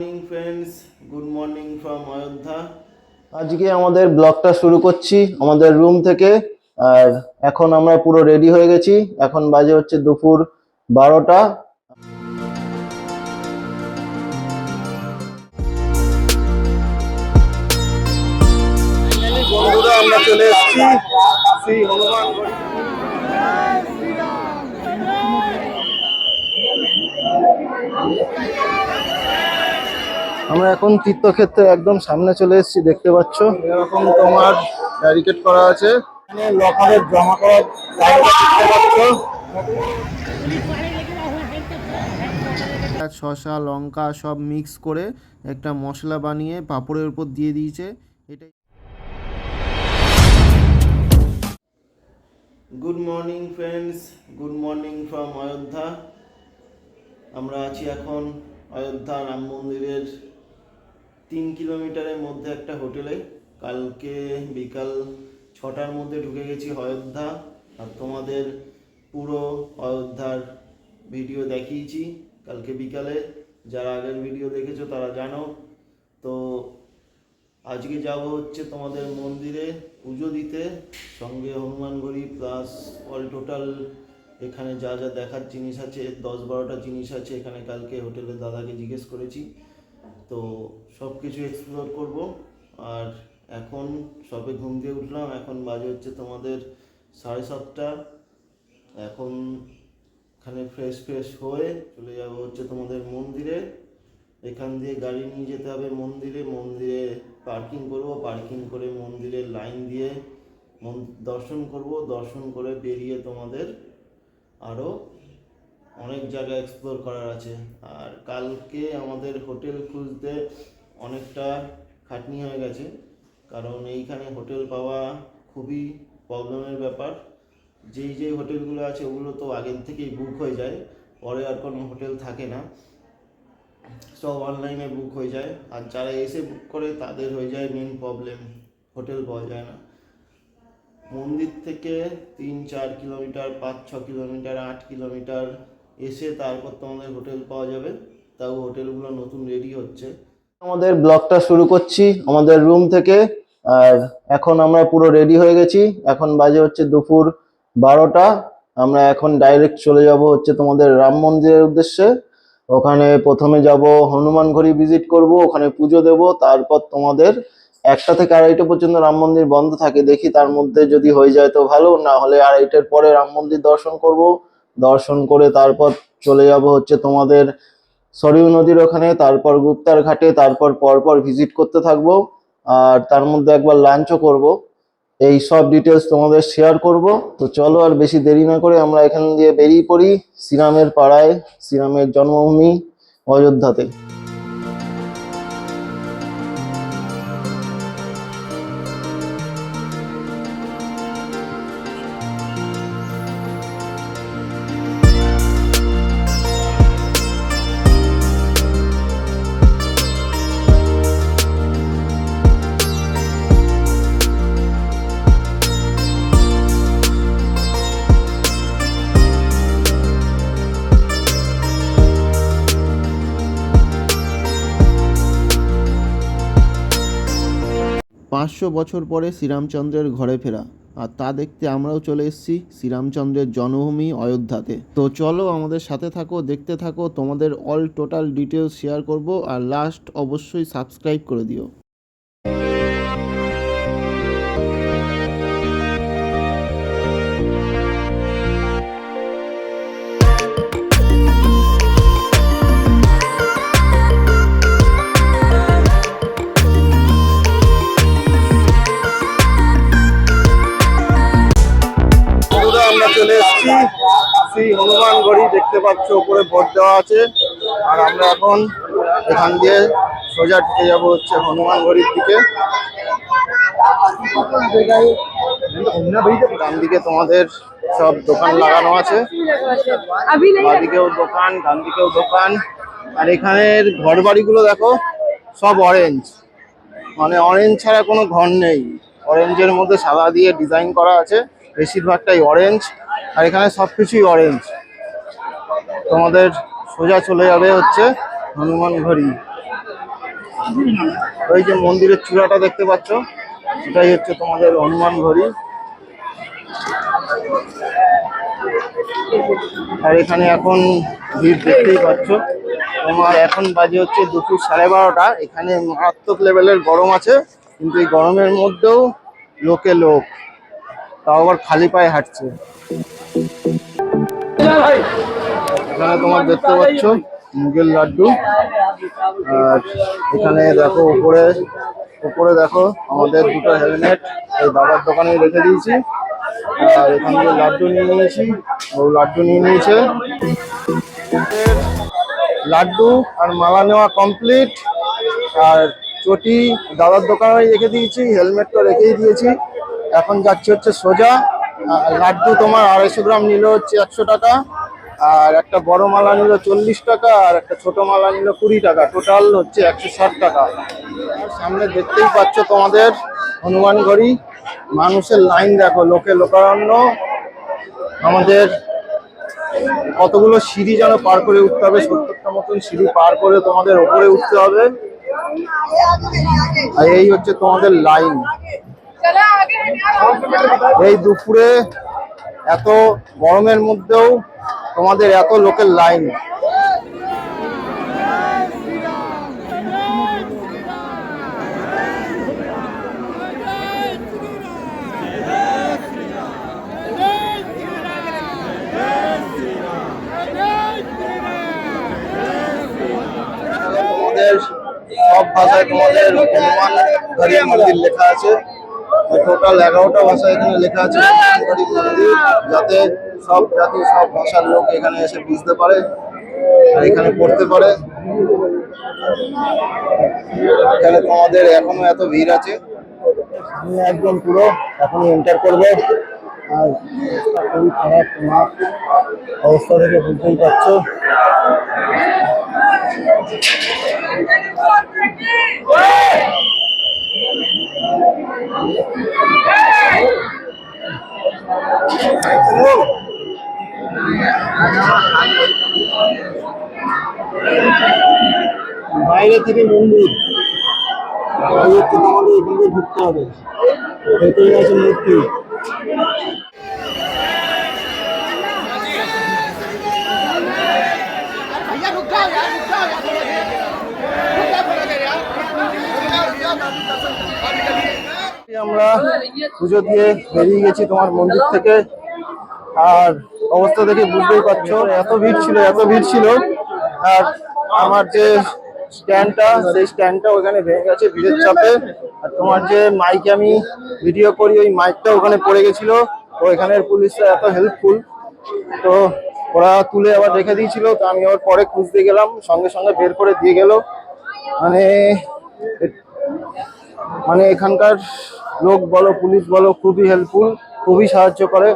Morning friends good morning from Ayodhya আজকে আমাদের ব্লগটা শুরু করছি আমাদের রুম থেকে। আর এখন আমরা পুরো রেডি হয়ে গেছি। এখন বাজে হচ্ছে দুপুর বারোটা। বন্ধুরা আমরা চলে এসেছি শ্রী হনুমান আমরা এখন তীর্থক্ষেত্রে একদম সামনে চলে এসেছি দেখতে পাচ্ছ। এরকম তোমার ব্যারিকেড করা আছে। এখানে লকারের জমা করার দেখতে পাচ্ছ। শসা লঙ্কা সব মিক্স করে একটা মশলা বানিয়ে পাঁপড়ের উপর দিয়ে দিয়েছে। এটাই good morning friends good morning from Ayodhya আমরা আছি এখন অযোধ্যা রাম মন্দিরের তিন কিলোমিটারের মধ্যে একটা হোটেলে। কালকে বিকাল ছটার মধ্যে ঢুকে গেছি অযোধ্যা। আর তোমাদের পুরো অযোধ্যার ভিডিও দেখিয়েছি। কালকে বিকালে যারা আগের ভিডিও দেখেছ তারা জানো। তো আজকে যাব হচ্ছে তোমাদের মন্দিরে পুজো দিতে। সঙ্গে হনুমান গড়ি প্লাস অল টোটাল এখানে যা যা দেখার জিনিস আছে, দশ বারোটা জিনিস আছে এখানে কালকে হোটেলের দাদাকে জিজ্ঞেস করেছি। তো সব কিছু এক্সপ্লোর করব। আর এখন সবে ঘুম দিয়ে উঠলাম, এখন বাজে হচ্ছে তোমাদের সাড়ে সাতটা। এখন এখানে ফ্রেশ ফ্রেশ হয়ে চলে যাব হচ্ছে তোমাদের মন্দিরে। এখান দিয়ে গাড়ি নিয়ে যেতে হবে মন্দিরে মন্দিরে পার্কিং করব। পার্কিং করে মন্দিরের লাইন দিয়ে দর্শন করব। দর্শন করে বেরিয়ে তোমাদের আরও অনেক জায়গা এক্সপ্লোর করার আছে। আর কালকে আমাদের হোটেল খুঁজতে অনেকটা খাটনি হয়ে গেছে। কারণ এইখানে হোটেল পাওয়া খুবই প্রবলেমের ব্যাপার। যেই যেই হোটেলগুলো আছে, ওগুলো তো আগের থেকেই বুক হয়ে যায়। পরে আর কোনো হোটেল থাকে না। সব অনলাইনে বুক হয়ে যায়। আর যারা এসে বুক করে, তাদের হয়ে যায় মেন প্রবলেম হোটেল পাওয়া যায় না। মন্দির থেকে তিন চার কিলোমিটার পাঁচ ছ কিলোমিটার আট কিলোমিটার এসে তারপর তোমাদের হোটেল পাওয়া যাবে। তাও হোটেলগুলো নতুন রেডি হচ্ছে। আমাদের ব্লগটা শুরু করছি, আমাদের রুম থেকে। আর এখন আমরা পুরো রেডি হয়ে গেছি। এখন বাজে হচ্ছে দুপুর বারোটা। আমরা এখন ডাইরেক্ট চলে যাব হচ্ছে তোমাদের রাম মন্দিরের উদ্দেশ্যে। ওখানে প্রথমে যাব, হনুমান ঘড়ি ভিজিট করব, ওখানে পুজো দেব। তারপর তোমাদের একটা থেকে আড়াইটা পর্যন্ত রাম মন্দির বন্ধ থাকে, দেখি তার মধ্যে যদি হয়ে যায় তো ভালো। না হলে আড়াইটার পরে রাম মন্দির দর্শন করব। দর্শন করে তারপর চলে যাব হচ্ছে তোমাদের সরিউ নদীর ওখানে, তারপর গুপ্তার ঘাটে, তারপর পরপর ভিজিট করতে থাকব। আর তার মধ্যে একবার লাঞ্চও করব। এই সব ডিটেলস তোমাদের শেয়ার করব। তো চলো আর বেশি দেরি না করে আমরা এখান দিয়ে বেরিয়ে পড়ি শ্রীরামের পাড়ায় শ্রীরামের জন্মভূমি অযোধ্যাতে। পাঁচশো বছর পরে শ্রীরামচন্দ্রের ঘরে ফেরা। আর তা দেখতে আমরাও চলে এসেছি শ্রীরামচন্দ্রের জন্মভূমি অযোধ্যাতে। তো চলো আমাদের সাথে থাকো, দেখতে থাকো, তোমাদের অল টোটাল ডিটেলস শেয়ার করব। আর লাস্ট অবশ্যই সাবস্ক্রাইব করে দিও। পাচ্ছ, উপরে ভোট দেওয়া আছে। আর আমরা এখন এখান দিয়ে সোজা ঢুকে যাব হচ্ছে হনুমান ঘড়ির দিকে। ডান দিকে তোমাদের সব দোকান লাগানো আছে। বাঁদিকেও দোকান ডান দিকেও দোকান। আর এখানের ঘর বাড়িগুলো দেখো, সব অরেঞ্জ মানে অরেঞ্জ ছাড়া কোনো ঘর নেই। অরেঞ্জের মধ্যে সাদা দিয়ে ডিজাইন করা আছে। বেশিরভাগটাই অরেঞ্জ আর এখানে সব কিছুই অরেঞ্জ তোমাদের সোজা চলে যাবে হচ্ছে হনুমান ঘড়ি। ওই যে মন্দিরের চূড়াটা দেখতে পাচ্ছ এটাই হচ্ছে তোমাদের হনুমান ঘড়ি। আর এখানে এখন ভিড় দেখতেই পাচ্ছ। তোমার এখন বাজে হচ্ছে দুপুর সাড়ে বারোটা। এখানে মারাত্মক লেভেলের গরম আছে, কিন্তু এই গরমের মধ্যেও লোকে লোক। তাও আবার খালি পায়ে হাঁটছে। এখানে তোমার দেখতে পাচ্ছ, মুগের লাড্ডু। আর এখানে দেখো উপরে উপরে দেখো আমাদের দুটো হেলমেট এই বাবার দোকানে রেখে দিয়েছি। আর এখান থেকে লাড্ডু নিয়ে নিয়েছি, ও লাড্ডু নিয়ে নিয়েছে। লাড্ডু আর মালা নেওয়া কমপ্লিট আর চটি দাদার দোকানে রেখে দিয়েছি হেলমেট তো রেখেই দিয়েছি। এখন যাচ্ছে হচ্ছে সোজা। লাড্ডু তোমার আড়াইশো গ্রাম নিল হচ্ছে একশো টাকা। আর একটা বড় মালা নিল চল্লিশ টাকা, আর একটা ছোট মালা নিল কুড়ি টাকা। টোটাল হচ্ছে একশো ষাট টাকা। সামনে দেখতেই পাচ্ছ তোমাদের হনুমান ঘড়ি। মানুষের লাইন দেখো, লোকে লোকারণ্য। আমাদের কতগুলো সিঁড়ি যেন পার করে উঠতে হবে, সত্তরটা মতন সিঁড়ি পার করে তোমাদের ওপরে উঠতে হবে। আর এই হচ্ছে তোমাদের লাইন। এই দুপুরে এত গরমের মধ্যেও তোমাদের এত লোকের লাইন। সব ভাষায় তোমাদের হনুমান গড়ি মন্দির লেখা আছে। টোটাল এগারোটা ভাষা এখানে লেখা আছে যাতে সব জাতি সব ভাষার লোক এখানে এসে বুঝতে পারে আর এখানে পড়তে পারে। এখানে তোমাদের এখনও এত ভিড় আছে। আমি একদম পুরো এখনই এন্টার করব। আর খুবই খারাপ তোমার অবস্থা থেকে বুঝতেই পারছ। বাইরে থেকে মন্দির। এই হচ্ছে তোমাদের এখান দিয়ে ঢুকতে হবে। ভেতরে আছে মূর্তি। আমরা পুজো দিয়ে বেরিয়ে গেছি তোমার মন্দির থেকে। আর অবস্থা দেখে বুঝতেই পারছ, এত ভিড় ছিল, এত ভিড় ছিল। আর আমার যে স্ট্যান্ডটা, সেই স্ট্যান্ডটা ওখানে ভেঙে গেছে ভিড়ের চাপে। আর তোমার যে মাইক আমি ভিডিও করি, ওই মাইকটা ওখানে পড়ে গেছিল। তো এখানের পুলিশরা এত হেল্পফুল তো ওরা তুলে আবার রেখে দিয়েছিল, তো আমি আবার পরে খুঁজতে গেলাম, সঙ্গে সঙ্গে বের করে দিয়ে গেল। মানে মানে এখানকার লোক বলো, পুলিশ বলো, খুবই হেল্পফুল খুবই সাহায্য করে,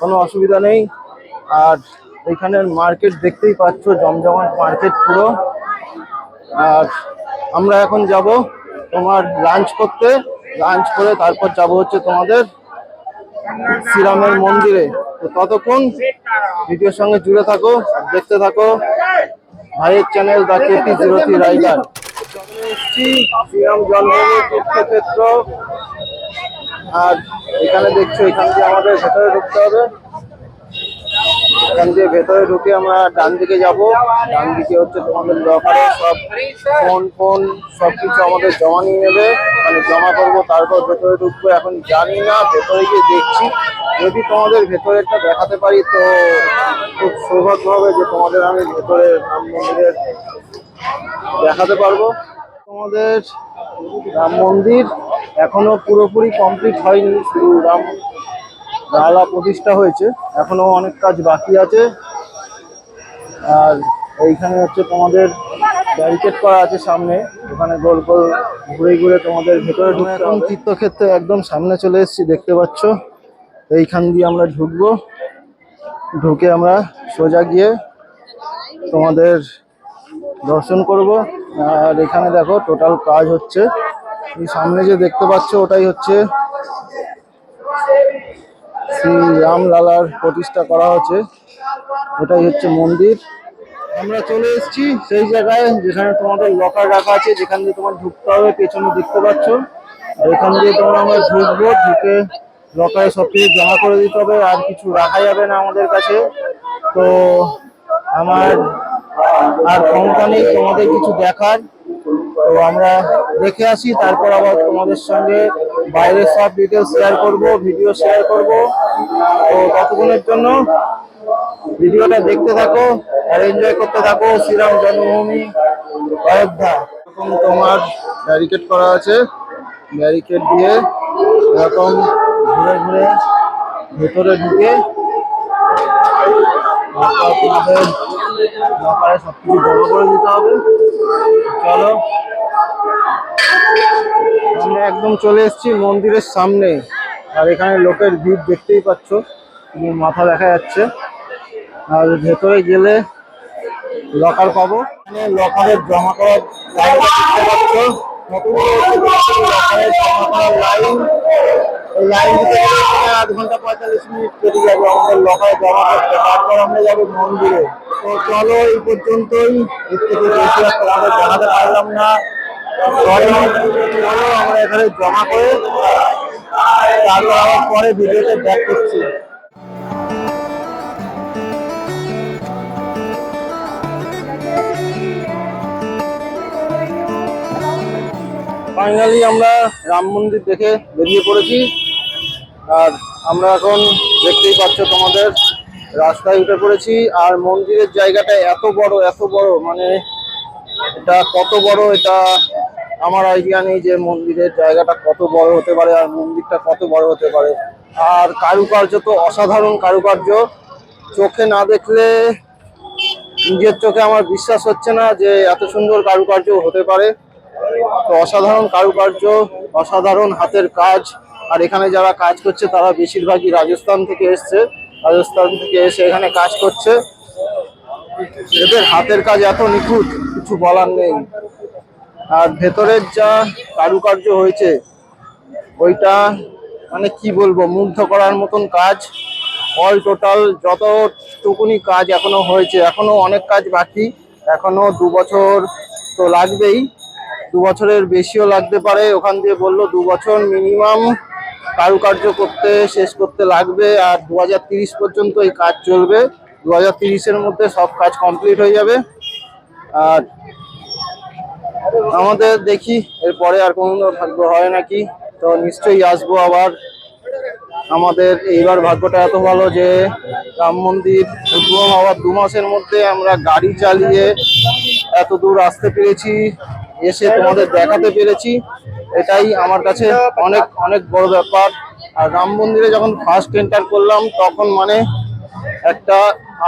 কোনো অসুবিধা নেই। আর এখানের মার্কেট দেখতেই পাচ্ছ, জমজমাট মার্কেট পুরো। আর আমরা এখন যাব তোমার লাঞ্চ করতে। লাঞ্চ করে তারপর যাব হচ্ছে তোমাদের শ্রীরামের মন্দিরে। তো ততক্ষণ ভিডিওর সঙ্গে জুড়ে থাকো, দেখতে থাকো। ভাইয়ের channel the KP zero three rider Shriram Janmabhoomi Tirthkshetra. আর এখানে দেখছ, এখান দিয়ে আমাদের ভেতরে ঢুকতে হবে। এখান দিয়ে ভেতরে ঢুকে আমরা ডান দিকে যাব। ডান দিকে হচ্ছে তোমাদের লকারে সব ফোন ফোন সব কিছু আমাদের জমা নিয়ে নেবে। মানে জমা করব, তারপর ভেতরে ঢুকবো। এখন জানি না, ভেতরে গিয়ে দেখছি। যদি তোমাদের ভেতরেরটা দেখাতে পারি তো খুব সৌভাগ্য হবে যে তোমাদের আমি ভেতরে রাম মন্দিরের দেখাতে পারব। তোমাদের রাম মন্দির এখনও পুরোপুরি কমপ্লিট হয়নি। শুধু রাম লালা প্রতিষ্ঠা হয়েছে। এখনও অনেক কাজ বাকি আছে। আর এইখানে হচ্ছে তোমাদের ব্যারিকেড করা আছে সামনে। ওখানে গোল গোল ঘুরে ঘুরে তোমাদের ভেতরে ঢুকে এখন তীর্থক্ষেত্রে একদম সামনে চলে এসেছি দেখতে পাচ্ছ। এইখান দিয়ে আমরা ঢুকবো। ঢুকে আমরা সোজা গিয়ে তোমাদের দর্শন করব। আর এখানে দেখো টোটাল কাজ হচ্ছে। এই সামনে যে দেখতে পাচ্ছ, ওটাই হচ্ছে শ্রী রামলালার প্রতিষ্ঠা করা হচ্ছে ওটাই হচ্ছে মন্দির। আমরা চলে এসেছি সেই জায়গায় যেখানে তোমাদের লকার রাখা আছে, যেখান দিয়ে তোমার ঢুকতে হবে, পেছনে দেখতে পাচ্ছ। এখান দিয়ে তোমরা আমরা ঢুকবো, ঢুকে লকারে সব কিছু জমা করে দিতে হবে, আর কিছু রাখা যাবে না আমাদের কাছে। তো আমার আর ক্ষমতা নেই তোমাদের কিছু দেখার। তো আমরা দেখে আসি, তারপর আবার তোমাদের সঙ্গে বাইরের সব ডিটেলস শেয়ার করব ভিডিও শেয়ার করব। তো ততক্ষণের জন্য ভিডিওটা দেখতে থাকো আর এনজয় করতে থাকো। শ্রীরাম জন্মভূমি অযোধ্যা এরকম তোমার ব্যারিকেড করা আছে। ব্যারিকেড দিয়ে এরকম ঘুরে ঘুরে ভেতরে ঢুকে তোমাদের সব কিছু জমা করে দিতে হবে। চলো। আমরা একদম চলে এসেছি মন্দিরের সামনে। আর এখানে লোকের ভিড় দেখতেই পাচ্ছ মাথা দেখা যাচ্ছে। আর ভেতরে গেলে লকার পাবো। লকারের জমা করার লাইন আধ ঘণ্টা পঁয়তাল্লিশ মিনিট যাবে লকারে আমরা যাব মন্দিরে। তো চলো এই পর্যন্তই। জানাতে পারলাম না। আমরা এখানে জমা করে তারপর আবার পরে ভিডিওতে ব্যাক করছি। ফাইনালি আমরা রাম মন্দির দেখে বেরিয়ে পড়েছি। আর আমরা এখন দেখতেই পাচ্ছ তোমাদের রাস্তায় উঠে পড়েছি। আর মন্দিরের জায়গাটা এত বড় এত বড় মানে এটা কত বড়, এটা আমার আইডিয়া নেই যে মন্দিরের জায়গাটা কত বড় হতে পারে আর মন্দিরটা কত বড় হতে পারে। আর কারুকার্য তো অসাধারণ কারুকার্য। চোখে না দেখলে নিজের চোখে আমার বিশ্বাস হচ্ছে না যে এত সুন্দর কারুকার্য হতে পারে। তো অসাধারণ কারুকার্য, অসাধারণ হাতের কাজ। আর এখানে যারা কাজ করছে তারা বেশিরভাগই রাজস্থান থেকে এসছে। রাজস্থান থেকে এসে এখানে কাজ করছে। এদের হাতের কাজ এত নিখুঁত, কিছু বলার নেই। আর ভেতরের যা কারুকার্য হয়েছে, ওইটা মানে কি বলব, মুগ্ধ করার মতন কাজ। অল টোটাল যতটুকুনি কাজ এখনও হয়েছে, এখনও অনেক কাজ বাকি। এখনও দু বছর তো লাগবেই। দু বছরের বেশিও লাগতে পারে, ওখান দিয়ে বলল দু বছর মিনিমাম কারুকার্য করতে, শেষ করতে লাগবে। আর দু পর্যন্ত এই কাজ চলবে। দু হাজার তিরিশের মধ্যে সব কাজ কমপ্লিট হয়ে যাবে। আর আমাদের দেখি, এরপরে আর কোনো ভাগ্য হয় নাকি? তো নিশ্চয়ই আসব আবার। আমাদের এইবার ভাগ্যটা এত ভালো যে রাম মন্দির উদ্বোধন হওয়ার দু মাসের মধ্যে আমরা গাড়ি চালিয়ে এত দূর আসতে পেরেছি, এসে তোমাদের দেখাতে পেরেছি। এটাই আমার কাছে অনেক অনেক বড় ব্যাপার। আর রাম মন্দিরে যখন ফার্স্ট এন্টার করলাম, তখন মানে একটা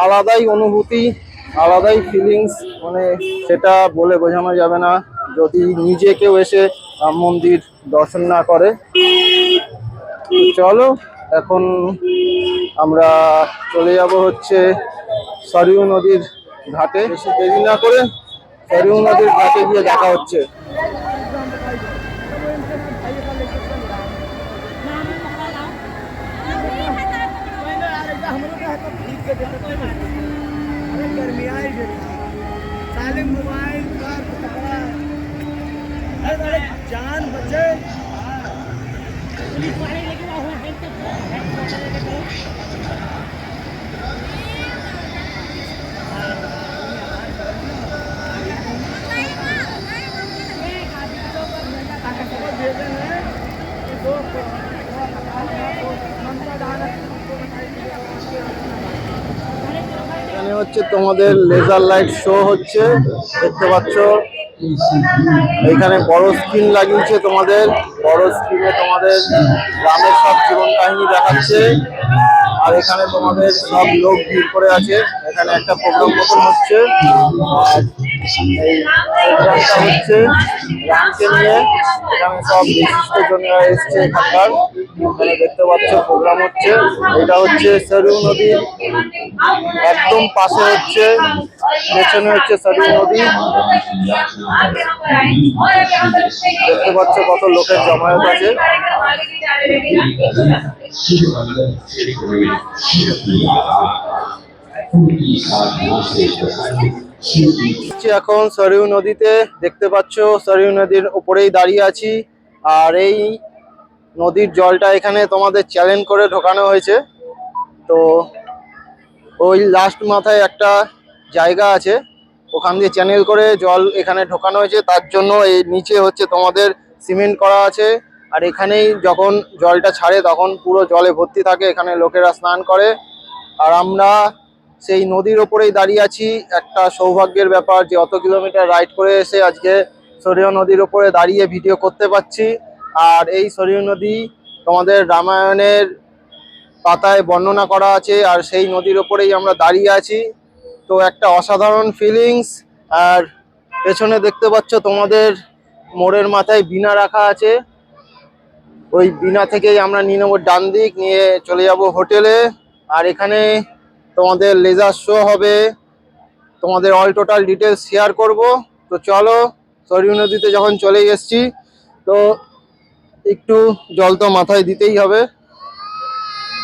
আলাদাই অনুভূতি, আলাদাই ফিলিংস মানে সেটা বলে বোঝানো যাবে না। যদি নিজে কেউ এসে রাম মন্দির দর্শন না করে চলো, এখন আমরা চলে যাব হচ্ছে সরিউ নদীর ঘাটে। বেশি দেরি না করে সরিউ নদীর ঘাটে গিয়ে দেখা হচ্ছে। કે હવે ગરમી આવી છે સાલે મોબાઈલ કાર જાન બચે પાણી લેકે આવો હેડ તો এখানে হচ্ছে তোমাদের লেজার লাইট শো হচ্ছে, দেখতে পাচ্ছ। এখানে বড় স্ক্রিন লাগিয়েছে তোমাদের, বড় স্ক্রিনে তোমাদের গ্রামের সব জীবন কাহিনী দেখাচ্ছে। আর এখানে তোমাদের সব লোক ভিড় করে আছে, এখানে একটা প্রোগ্রাম মতন হচ্ছে। হচ্ছে রামকে নিয়ে এখানে সব এসছে দেখতে পাচ্ছ প্রোগ্রাম হচ্ছে এটা হচ্ছে সরু নদী একদম পাশে হচ্ছে পেছনে হচ্ছে সরু নদী দেখতে পাচ্ছ কত লোকের জমায়েত আছে এখন সরিউ নদীতে দেখতে পাচ্ছ সরিউ নদীর উপরেই দাঁড়িয়ে আছি। আর এই নদীর জলটা এখানে তোমাদের চ্যালেঞ্জ করে ঢোকানো হয়েছে। তো ওই লাস্ট মাথায় একটা জায়গা আছে, ওখান দিয়ে চ্যানেল করে জল এখানে ঢোকানো হয়েছে। তার জন্য এই নিচে হচ্ছে তোমাদের সিমেন্ট করা আছে। আর এখানেই যখন জলটা ছাড়ে তখন পুরো জলে ভর্তি থাকে, এখানে লোকেরা স্নান করে। আর আমরা সেই নদীর ওপরেই দাঁড়িয়ে আছি। একটা সৌভাগ্যের ব্যাপার যে অত কিলোমিটার রাইড করে এসে আজকে সরিয় নদীর ওপরে দাঁড়িয়ে ভিডিও করতে পারছি। আর এই সরিয় নদী তোমাদের রামায়ণের পাতায় বর্ণনা করা আছে আর সেই নদীর ওপরেই আমরা দাঁড়িয়ে আছি। তো একটা অসাধারণ ফিলিংস আর পেছনে দেখতে পাচ্ছ তোমাদের মোড়ের মাথায় বিনা রাখা আছে। ওই বিনা থেকেই আমরা নিয়ে নেব ডান দিক, নিয়ে চলে যাব হোটেলে। আর এখানে তোমাদের লেজার শো হবে। তোমাদের অল টোটাল ডিটেলস শেয়ার করব। তো চলো সরিউ নদীতে যখন চলে এসেছি, তো একটু জল তো মাথায় দিতেই হবে।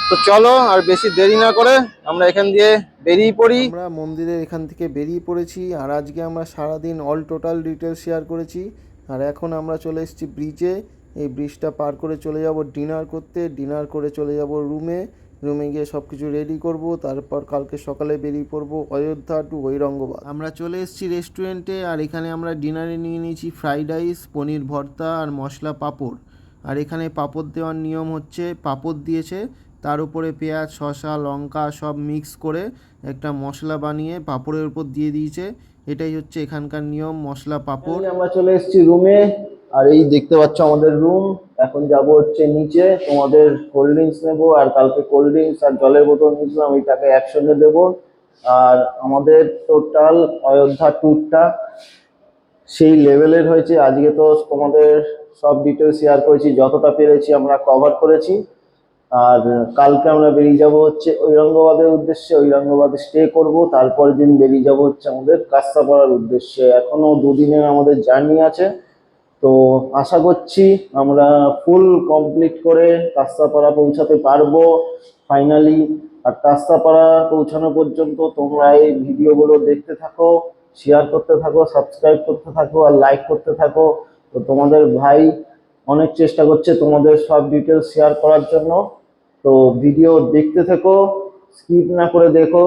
তো চলো, আর বেশি দেরি না করে আমরা এখান দিয়ে বেরিয়ে পড়ি। আমরা মন্দিরের এখান থেকে বেরিয়ে পড়েছি, আর আজকে আমরা সারাদিন অল টোটাল ডিটেল শেয়ার করেছি। আর এখন আমরা চলে এসেছি ব্রিজে এই ব্রিজটা পার করে চলে যাব ডিনার করতে। ডিনার করে চলে যাব রুমে রুমে গিয়ে সব কিছু রেডি করব, তারপর কালকে সকালে বেরিয়ে পড়ব অযোধ্যা টু ঐরঙ্গবাদ। আমরা চলে এসেছি রেস্টুরেন্টে আর এখানে আমরা ডিনারে নিয়ে নিয়েছি ফ্রাইড রাইস পনির ভর্তা আর মশলা পাঁপড়। আর এখানে পাঁপড় দেওয়ার নিয়ম হচ্ছে, পাঁপড় দিয়েছে, তার উপরে পেঁয়াজ, শসা, লঙ্কা সব মিক্স করে একটা মশলা বানিয়ে পাঁপড়ের উপর দিয়ে দিয়েছে। এটাই হচ্ছে এখানকার নিয়ম, মশলা, পাঁপড়। আমরা চলে এসেছি রুমে আর এই দেখতে পাচ্ছ আমাদের রুম এখন যাব হচ্ছে নিচে। তোমাদের কোল্ড ড্রিঙ্কস নেব, আর কালকে কোল্ড ড্রিঙ্কস আর জলের বোতল নিয়েছিলাম ওই টাকা একসঙ্গে দেবো। আর আমাদের টোটাল অযোধ্যা ট্যুরটা সেই লেভেলের হয়েছে। আজকে তো তোমাদের সব ডিটেলস শেয়ার করেছি, যতটা পেরেছি আমরা কভার করেছি। আর কালকে আমরা বেরিয়ে যাব হচ্ছে ঐরঙ্গাবাদের উদ্দেশ্যে। ঐরঙ্গাবাদে স্টে করব, তারপরের দিন বেরিয়ে যাব হচ্ছে আমাদের কাস্তাপাড়ার উদ্দেশ্যে। এখনও দুদিনের আমাদের জার্নি আছে। তো আশা করছি আমরা ফুল কমপ্লিট করে কাস্তাপাড়া পৌঁছাতে পারব ফাইনালি আর কাস্তাপাড়া পৌঁছানো পর্যন্ত তোমরা এই ভিডিওগুলো দেখতে থাকো শেয়ার করতে থাকো সাবস্ক্রাইব করতে থাকো আর লাইক করতে থাকো। তো তোমাদের ভাই অনেক চেষ্টা করছে তোমাদের সব ডিটেলস শেয়ার করার জন্য। তো ভিডিও দেখতে থেকো স্কিপ না করে দেখো,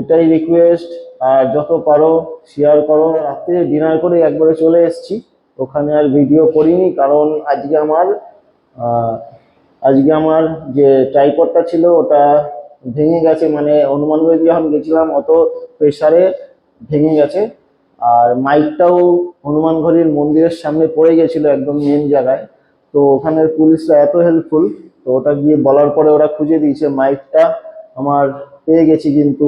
এটাই রিকোয়েস্ট আর যত পারো শেয়ার করো। রাত্রে ডিনার করে একবারে চলে এসেছি। ওখানে আর ভিডিও করিনি, কারণ আজকে আমার আজকে আমার যে ট্রাইপডটা ছিল ওটা ভেঙে গেছে মানে হনুমানগড়ি যখন গেছিলাম, অত প্রেসারে ভেঙে গেছে। আর মাইকটাও হনুমান হনুমানগড়ির মন্দিরের সামনে পড়ে গেছিল একদম মেন জায়গায়। তো ওখানের পুলিশরা এত হেল্পফুল তো ওটা গিয়ে বলার পরে ওরা খুঁজে দিয়েছে মাইকটা আমার পেয়ে গেছি, কিন্তু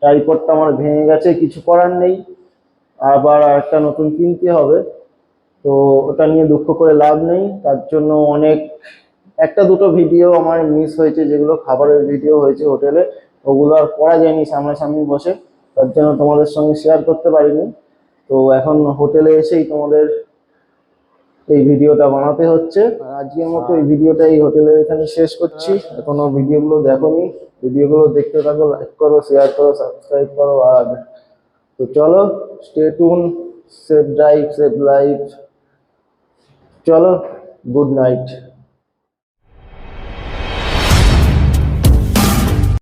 ট্রাইপডটা আমার ভেঙে গেছে, কিছু করার নেই। আবার একটা নতুন কিনতে হবে। তো ওটা নিয়ে দুঃখ করে লাভ নেই। তার জন্য অনেক, একটা দুটো ভিডিও আমার মিস হয়েছে, যেগুলো খাবারের ভিডিও হয়েছে হোটেলে ওগুলো আর করা যায়নি সামনাসামনি বসে। তার জন্য তোমাদের সঙ্গে শেয়ার করতে পারিনি। তো এখন হোটেলে এসেই তোমাদের এই ভিডিওটা বানাতে হচ্ছে। আজকের মতো এই ভিডিওটা এই হোটেলের এখানে শেষ করছি। এখনও ভিডিওগুলো দেখোনি। ভিডিওগুলো দেখতে থাকো লাইক করো শেয়ার করো সাবস্ক্রাইব করো, আর তো চলো stay tuned safe drive save life চলো গুড নাইট